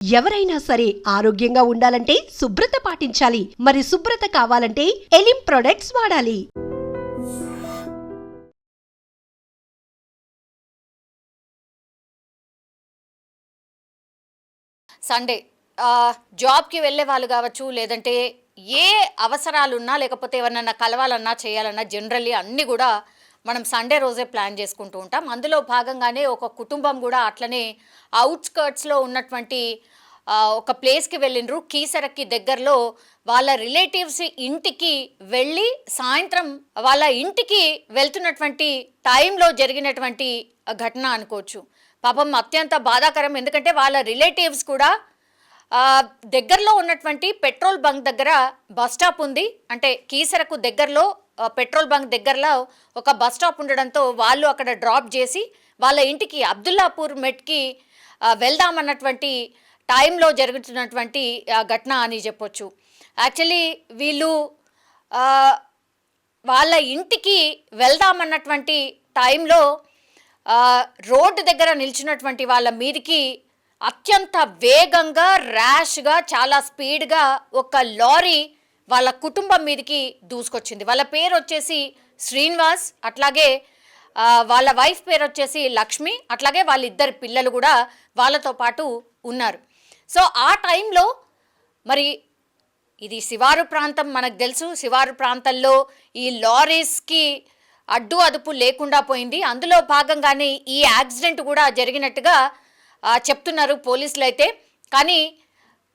ఎవరైనా సరే ఆరోగ్యంగా ఉండాలంటే శుభ్రత పాటించాలి. మరి శుభ్రత కావాలంటే ఎలిం ప్రొడక్ట్స్ వాడాలి. సండే జాబ్కి వెళ్ళే వాళ్ళు కావచ్చు లేదంటే ఏ అవసరాలున్నా లేకపోతే ఎవరినన్నా కలవాలన్నా చేయాలన్నా జనరల్లీ అన్నీ కూడా మనం సండే రోజే ప్లాన్ చేసుకుంటూ ఉంటాం. అందులో భాగంగానే ఒక కుటుంబం కూడా అట్లనే అవుట్స్కర్ట్స్లో ఉన్నటువంటి ఒక ప్లేస్కి వెళ్ళినరు కీసరకి దగ్గరలో వాళ్ళ రిలేటివ్స్ ఇంటికి వెళ్ళి సాయంత్రం వాళ్ళ ఇంటికి వెళ్తున్నటువంటి టైంలో జరిగినటువంటి ఘటన అనుకోవచ్చు. పాపం అత్యంత బాధాకరం. ఎందుకంటే వాళ్ళ రిలేటివ్స్ కూడా దగ్గరలో ఉన్నటువంటి పెట్రోల్ బంక్ దగ్గర బస్ స్టాప్ ఉంది. అంటే కీసరకు దగ్గరలో పెట్రోల్ బంక్ దగ్గరలో ఒక బస్ స్టాప్ ఉండడంతో వాళ్ళు అక్కడ డ్రాప్ చేసి వాళ్ళ ఇంటికి అబ్దుల్లాపూర్ మెట్కి వెళ్దామన్నటువంటి టైంలో జరుగుతున్నటువంటి ఘటన అని చెప్పొచ్చు. యాక్చువల్లీ వీళ్ళు వాళ్ళ ఇంటికి వెళ్దామన్నటువంటి టైంలో రోడ్డు దగ్గర నిల్చున్నటువంటి వాళ్ళ మీదికి అత్యంత వేగంగా ర్యాష్గా చాలా స్పీడ్గా ఒక లారీ వాళ్ళ కుటుంబం మీదకి దూసుకొచ్చింది. వాళ్ళ పేరు వచ్చేసి శ్రీనివాస్ అట్లాగే వాళ్ళ వైఫ్ పేరు వచ్చేసి లక్ష్మి అట్లాగే వాళ్ళిద్దరు పిల్లలు కూడా వాళ్ళతో పాటు ఉన్నారు. సో ఆ టైంలో మరి ఇది శివారు ప్రాంతం మనకు తెలుసు. శివారు ప్రాంతంలో ఈ లారీస్కి అడ్డు అదుపు లేకుండా పోయింది. అందులో భాగంగానే ఈ యాక్సిడెంట్ కూడా జరిగినట్టుగా చెప్తున్నారు పోలీసులు అయితే కానీ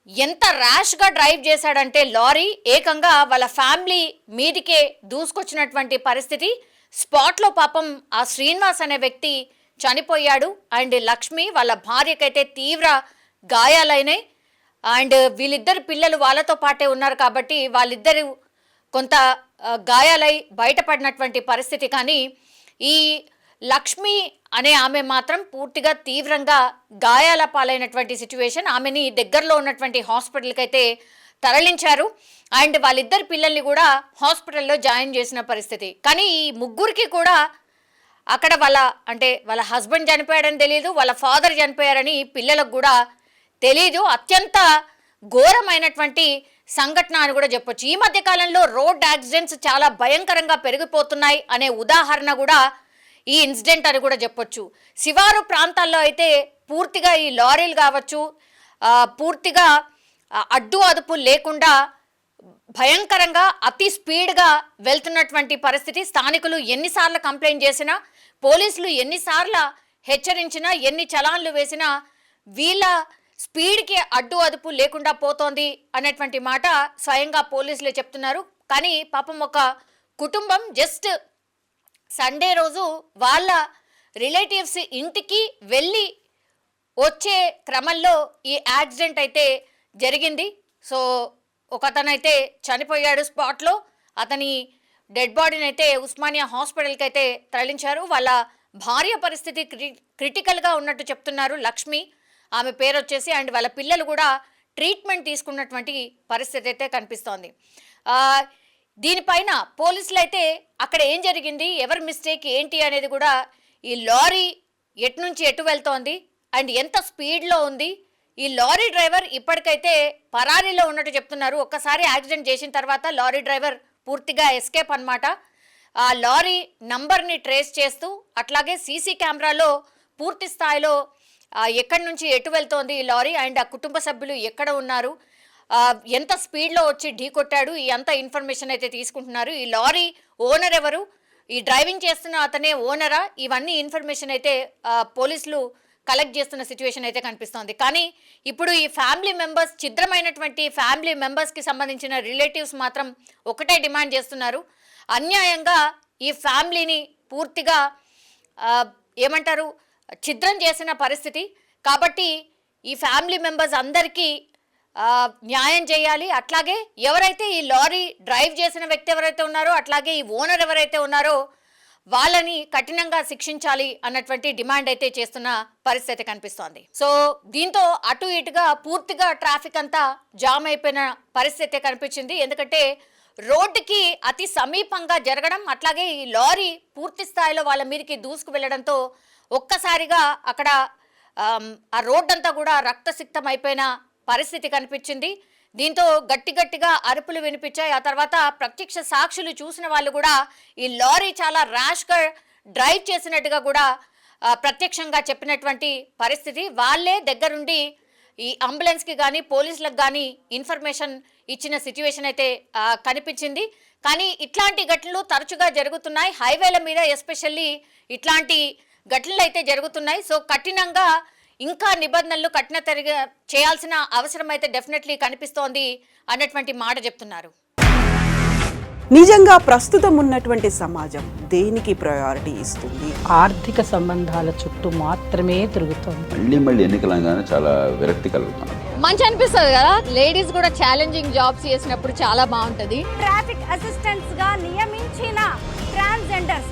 ఎంత ర్యాష్గా డ్రైవ్ చేశాడంటే లారీ ఏకంగా వాళ్ళ ఫ్యామిలీ మీదికే దూసుకొచ్చినటువంటి పరిస్థితి. స్పాట్లో పాపం ఆ శ్రీనివాస్ అనే వ్యక్తి చనిపోయాడు. అండ్ లక్ష్మి వాళ్ళ భార్యకైతే తీవ్ర గాయాలైనాయి. అండ్ వీళ్ళిద్దరు పిల్లలు వాళ్ళతో పాటే ఉన్నారు కాబట్టి వాళ్ళిద్దరు కొంత గాయాలై బయటపడినటువంటి పరిస్థితి. కానీ ఈ లక్ష్మి అనే ఆమె మాత్రం పూర్తిగా తీవ్రంగా గాయాల పాలైనటువంటి సిచ్యువేషన్ ఆమెని దగ్గరలో ఉన్నటువంటి హాస్పిటల్కి అయితే తరలించారు. అండ్ వాళ్ళిద్దరు పిల్లల్ని కూడా హాస్పిటల్లో జాయిన్ చేసిన పరిస్థితి. కానీ ఈ ముగ్గురికి కూడా అక్కడ వాళ్ళ అంటే వాళ్ళ హస్బెండ్ చనిపోయాడని తెలియదు వాళ్ళ ఫాదర్ చనిపోయారని పిల్లలకు కూడా తెలియదు అత్యంత ఘోరమైనటువంటి సంఘటన అని కూడా చెప్పొచ్చు. ఈ మధ్య కాలంలో రోడ్ యాక్సిడెంట్స్ చాలా భయంకరంగా పెరిగిపోతున్నాయి అనే ఉదాహరణ కూడా ఈ ఇన్సిడెంట్ అని కూడా చెప్పొచ్చు. శివారు ప్రాంతాల్లో అయితే పూర్తిగా ఈ లారీలు కావచ్చు పూర్తిగా అడ్డు అదుపు లేకుండా భయంకరంగా అతి స్పీడ్గా వెళ్తున్నటువంటి పరిస్థితి. స్థానికులు ఎన్నిసార్లు కంప్లైంట్ చేసినా పోలీసులు ఎన్నిసార్లు హెచ్చరించినా ఎన్ని చలాన్లు వేసినా వీళ్ళ స్పీడ్కి అడ్డు అదుపు లేకుండా పోతోంది అనేటువంటి మాట స్వయంగా పోలీసులే చెప్తున్నారు. కానీ పాపం ఒక కుటుంబం జస్ట్ సండే రోజు వాళ్ళ రిలేటివ్స్ ఇంటికి వెళ్ళి వచ్చే క్రమంలో ఈ యాక్సిడెంట్ అయితే జరిగింది. సో ఒక అతనైతే చనిపోయాడు స్పాట్లో. అతని డెడ్ బాడీని అయితే ఉస్మానియా హాస్పిటల్కి అయితే తరలించారు. వాళ్ళ భార్య పరిస్థితి క్రి క్రిటికల్గా ఉన్నట్టు చెప్తున్నారు లక్ష్మి. ఆమె పేరు వచ్చేసి అండ్ వాళ్ళ పిల్లలు కూడా ట్రీట్మెంట్ తీసుకున్నటువంటి పరిస్థితి అయితే కనిపిస్తోంది. దీనిపైన పోలీసులు అయితే అక్కడ ఏం జరిగింది ఎవరి మిస్టేక్ ఏంటి అనేది కూడా ఈ లారీ ఎటు నుంచి ఎటు వెళ్తోంది అండ్ ఎంత స్పీడ్లో ఉంది. ఈ లారీ డ్రైవర్ ఇప్పటికైతే పరారీలో ఉన్నట్టు చెప్తున్నారు. ఒక్కసారి యాక్సిడెంట్ చేసిన తర్వాత లారీ డ్రైవర్ పూర్తిగా ఎస్కేప్ అన్నమాట. ఆ లారీ నంబర్ని ట్రేస్ చేస్తూ అట్లాగే సీసీ కెమెరాలో పూర్తి స్థాయిలో ఎక్కడి నుంచి ఎటు వెళ్తోంది ఈ లారీ అండ్ ఆ కుటుంబ సభ్యులు ఎక్కడ ఉన్నారు. ఎంత స్పీడ్లో వచ్చి ఢీ కొట్టాడు ఈ అంత ఇన్ఫర్మేషన్ అయితే తీసుకుంటున్నారు. ఈ లారీ ఓనర్ ఎవరు? ఈ డ్రైవింగ్ చేస్తున్న అతనే ఓనరా? ఇవన్నీ ఇన్ఫర్మేషన్ అయితే పోలీసులు కలెక్ట్ చేస్తున్న సిచ్యువేషన్ అయితే కనిపిస్తోంది. కానీ ఇప్పుడు ఈ ఫ్యామిలీ మెంబర్స్ ఛిద్రమైనటువంటి ఫ్యామిలీ మెంబర్స్కి సంబంధించిన రిలేటివ్స్ మాత్రం ఒకటే డిమాండ్ చేస్తున్నారు. అన్యాయంగా ఈ ఫ్యామిలీని పూర్తిగా ఏమంటారు ఛిద్రం చేసిన పరిస్థితి. కాబట్టి ఈ ఫ్యామిలీ మెంబర్స్ అందరికీ న్యాయం చేయాలి. అట్లాగే ఎవరైతే ఈ లారీ డ్రైవ్ చేసిన వ్యక్తి ఎవరైతే ఉన్నారో అట్లాగే ఈ ఓనర్ ఎవరైతే ఉన్నారో వాళ్ళని కఠినంగా శిక్షించాలి అన్నటువంటి డిమాండ్ అయితే చేస్తున్న పరిస్థితి కనిపిస్తోంది. సో దీంతో అటు ఇటుగా పూర్తిగా ట్రాఫిక్ అంతా జామ్ అయిపోయిన పరిస్థితి కనిపించింది. ఎందుకంటే రోడ్డుకి అతి సమీపంగా జరగడం అట్లాగే ఈ లారీ పూర్తి స్థాయిలో వాళ్ళ మీదకి దూసుకు వెళ్ళడంతో ఒక్కసారిగా అక్కడ ఆ రోడ్డంతా కూడా రక్తసిక్తం అయిపోయిన పరిస్థితి కనిపించింది. దీంతో గట్టి గట్టిగా అరుపులు వినిపించాయి. ఆ తర్వాత ప్రత్యక్ష సాక్షులు చూసిన వాళ్ళు కూడా ఈ లారీ చాలా ర్యాష్గా డ్రైవ్ చేసినట్టుగా కూడా ప్రత్యక్షంగా చెప్పినటువంటి పరిస్థితి. వాళ్ళే దగ్గరుండి ఈ అంబులెన్స్కి కానీ పోలీసులకు కానీ ఇన్ఫర్మేషన్ ఇచ్చిన సిచ్యువేషన్ అయితే కనిపించింది. కానీ ఇట్లాంటి ఘటనలు తరచుగా జరుగుతున్నాయి. హైవేల మీద ఎస్పెషల్లీ ఇట్లాంటి ఘటనలు అయితే జరుగుతున్నాయి. సో కఠినంగా ఇంకా నిబంధనలు కఠిన తరిగా చేయాల్సిన అవసరం అయితే డెఫినెట్లీ కనిపిస్తోంది అన్నటువంటి మాట చెప్తున్నారు. నిజంగా ప్రస్తుతం ఉన్నటువంటి సమాజం దేనికి ప్రయారిటీ ఇస్తుంది? ఆర్థిక సంబంధాల చుట్టూ మాత్రమే తిరుగుతోంది. మళ్ళీ మళ్ళీ ఎన్నికలంగానే చాలా విరక్తి కలుగుతున్నాం మంచి అనిపిస్తుంది కదా? లేడీస్ కూడా ఛాలెంజింగ్ జాబ్స్ చేసినప్పుడు చాలా బాగుంటుంది. ట్రాఫిక్ అసిస్టెంట్స్గా నియమించిన ట్రాన్స్జెండర్స్